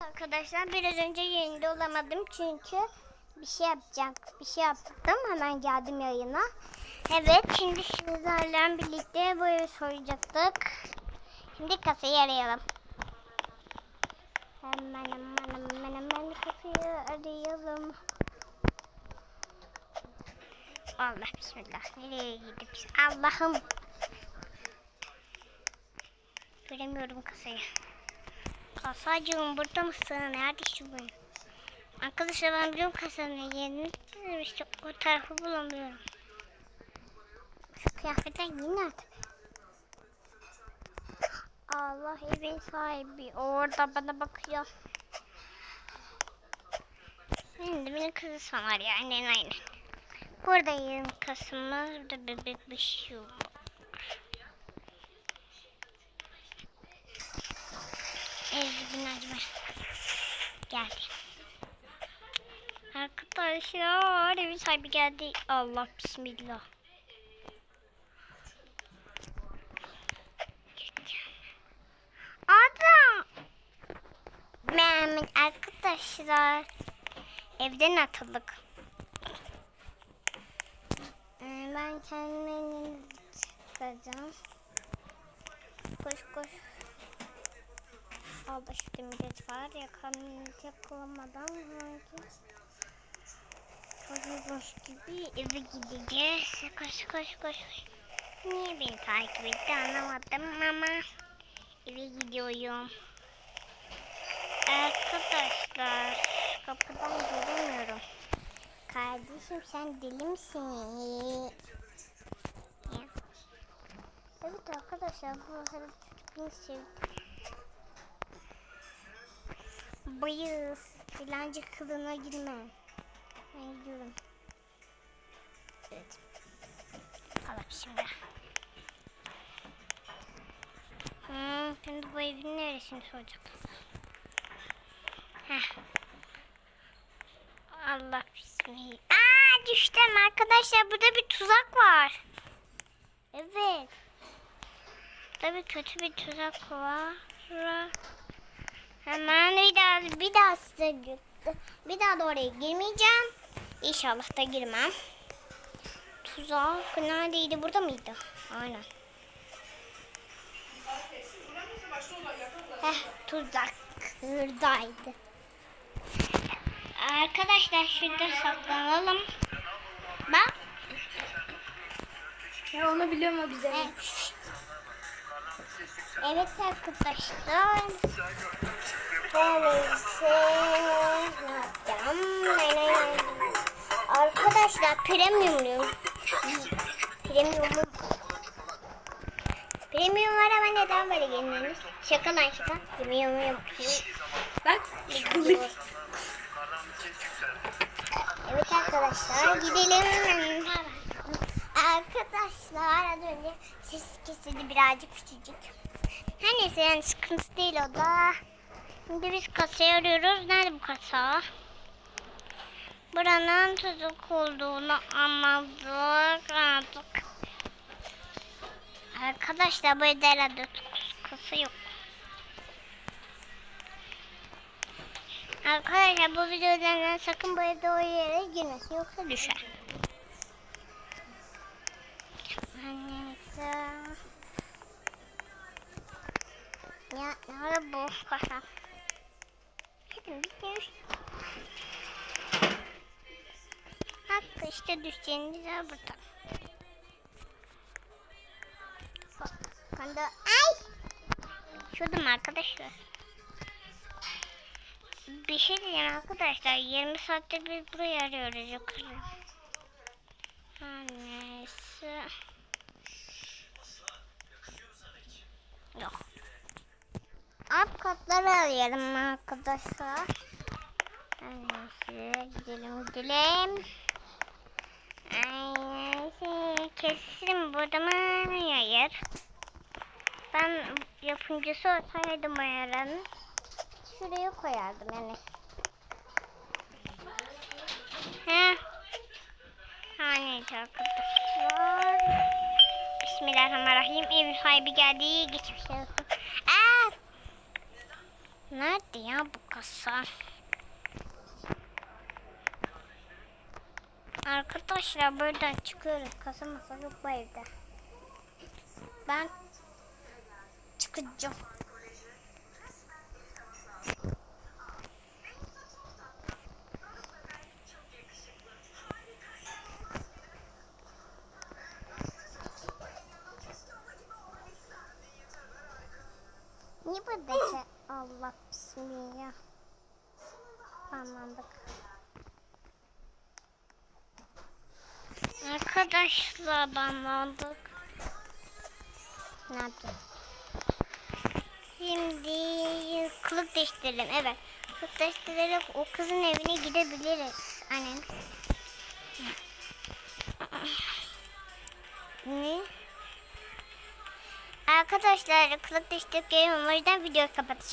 Arkadaşlar biraz önce yayında olamadım çünkü bir şey yapacağım. Bir şey yaptım hemen geldim yayına. Evet şimdi sizlerle birlikte bu evi soyacaktık. Şimdi kasayı arayalım. Hemen hemen hemen hemen kasayı arayalım. Allah bismillah. Nereye gidip Allah'ım. Göremiyorum kasayı. Kasacığım burada mısın? Neredesin ben? Arkadaşlar ben biliyorum kasanın yerini. İşte o tarafı bulamıyorum. Şu kıyafetler yine artık. Allah evin sahibi orada bana bakıyor. Şimdi beni kızı sanar yani aynen. Burada yerim kasımız, burada bebek bir şey yok. Geldi. Arkadaşlar evin sahibi geldi. Allah bismillah. Adam. Mehmet arkadaşlar. Evden atıldık. Ee, Ben kendime çıkacağım. Koş koş. Alda şu millet var ya kamyonet yakalamadan sanki Koşmuş gibi eve gideceğiz. Koş koş koş. Niye beni takip etti anlamadım ama eve gidiyorum. Arkadaşlar kapıdan göremiyorum. Kardeşim sen deli misin? Evet arkadaşlar bu arada çocuk sevdi. Bayız. Dilenci kılığına girme. Ben gidiyorum. Evet. Allah şimdi. Hmm, şimdi bu evin neresini soracak? Heh. Allah bismillah. Aa düştüm arkadaşlar. Burada bir tuzak var. Evet. Burada bir kötü bir tuzak var. Hemen bir daha bir daha size bir daha da oraya girmeyeceğim. İnşallah da girmem. Tuzak neredeydi? Burada mıydı? Aynen. Heh, tuzak buradaydı. Arkadaşlar şurada saklanalım. Bak. Ya onu biliyorum o güzel. Evet. Evet arkadaşlar. Neyse. Ne yapacağım? Arkadaşlar premiumluyum. Premiumum. Premium var ama neden böyle gelmiyorsunuz? Şaka lan şaka. Premium yok. Bak. Evet arkadaşlar gidelim. Arkadaşlar az önce ses kesildi birazcık küçücük. Her neyse yani sıkıntı değil o da. Şimdi biz kasayı arıyoruz. Nerede bu kasa? Buranın tuzak olduğunu anladık artık. Arkadaşlar bu evde herhalde kasa yok. Arkadaşlar bu videodan sakın bu evde o yere girmesin yoksa düşer. Neyse. Ya nerede bu kasa? Bir kere. Hakkı işte düşeceğiniz yer burada. Kanda. Ay! Şuradım arkadaşlar. Bir şey diyeceğim arkadaşlar. 20 saatte biz burayı arıyoruz yukarı. Neyse. Yok. Alt katları arayalım arkadaşlar. Neyse gidelim gidelim. Neyse kesin burada mı? Hayır. Ben yapımcısı olsaydım o yarın şuraya koyardım yani. He. Hani arkadaşlar. Bismillahirrahmanirrahim. Evin sahibi geldi. Geçmiş olsun. Nerede ya bu kasa? Arkadaşlar buradan çıkıyoruz. Kasa masa yok bu evde. Ben çıkacağım. Burada şey? Allah bismillah. Anladık. Arkadaşlar anladık. Ne yapayım? Şimdi kılık değiştirelim. Evet. Kılık değiştirerek o kızın evine gidebiliriz. Aynen. Ne? Arkadaşlar kılık değiştirip geliyorum. O yüzden videoyu kapatacağım.